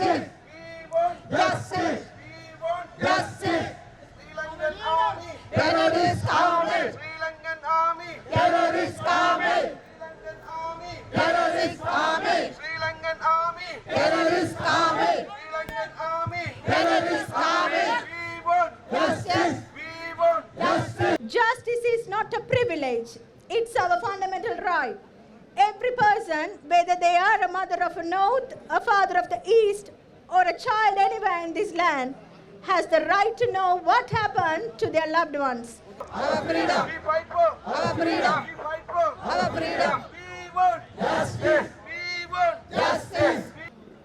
Justice! We want Justice! Army. Terrorist army! Terrorist army! Terrorist army! Terrorist army! Justice! Justice is not a privilege, it's our fundamental right. Every person, whether they are a mother of a north, a father of the east, or a child anywhere in this land, has the right to know what happened to their loved ones. Our freedom! We fight for Our freedom! We fight for Our freedom! We want Justice! We want Justice!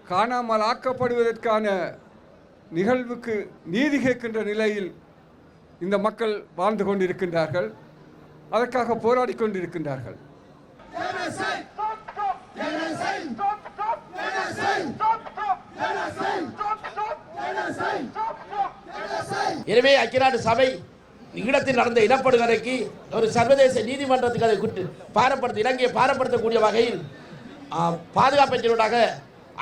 காணாமல் ஆக்கப்படுவதற்கான நிகழ்வுக்கு நீதி கேட்கின்ற நிலையில் இந்த மக்கள் வாழ்ந்து கொண்டிருக்கின்றார்கள் அதற்காக போராடி கொண்டிருக்கின்றார்கள் எனவே ஐக்கிய சபை ஈழத்தில் நடந்த இனப்படுகொலைக்கு ஒரு சர்வதேச நீதிமன்றத்துக்கு அதை குற்று பாரப்படுத்த இலங்கையை பாரப்படுத்தக்கூடிய வகையில் ஆ, பாதுகாப்பற்றினூடாக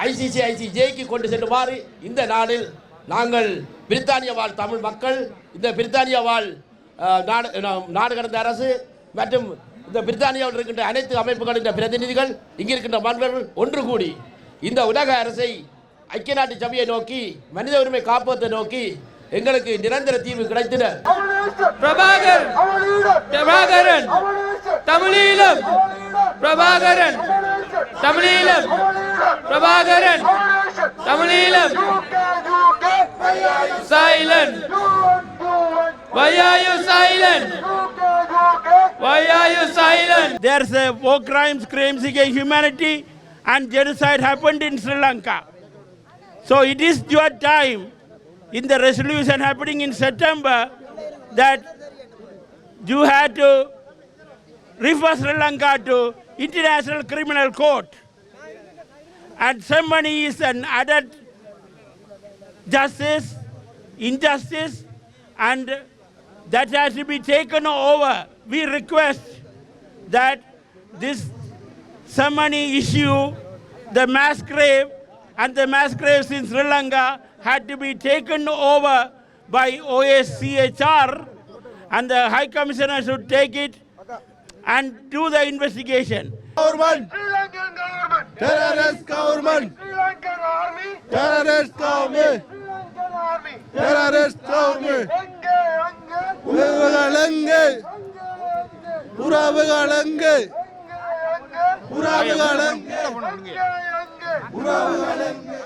ஐசிசி ஐசிஜேக்கு கொண்டு செல்லுமாறு இந்த நாளில் நாங்கள் பிரித்தானிய வாழ் தமிழ் மக்கள் இந்த பிரித்தானிய வாழ் நாடு நாடு கடந்த அரசு மற்றும் இந்த பிரித்தானியாவில் இருக்கின்ற அனைத்து அமைப்புகளின் பிரதிநிதிகள் இங்கே இருக்கின்ற மன்னர்கள் ஒன்று கூடி இந்த உலக அரசை ஐக்கிய நாட்டு சபையை நோக்கி மனித உரிமை காப்பகத்தை நோக்கி எங்களுக்கு நிரந்தர தீர்வு nation! Prabhakar! Prabhakaran! Tamil Eelam! Prabhakaran! Tamil Eelam! Prabhakaran! Tamil Eelam! சைலன்! Why are you silent? Why are you silent? There's a war crimes, crimes against humanity, and genocide happened in Sri Lanka. So it is your time in the resolution happening in September that you had to refer Sri Lanka to International Criminal Court. And ceremony is an added justice, injustice, and that has to be taken over. We request that this ceremony issue, the mass grave, and the mass graves in Sri Lanka had to be taken over by OSCHR, and the High Commissioner should take it and do the investigation. government, Sri Lankan government! terrorist government, Sri Lankan army! terrorist government, Sri Lankan army! terrorist government. உறவு கலங்கு உறவு கலங்கு உறவு கலங்கு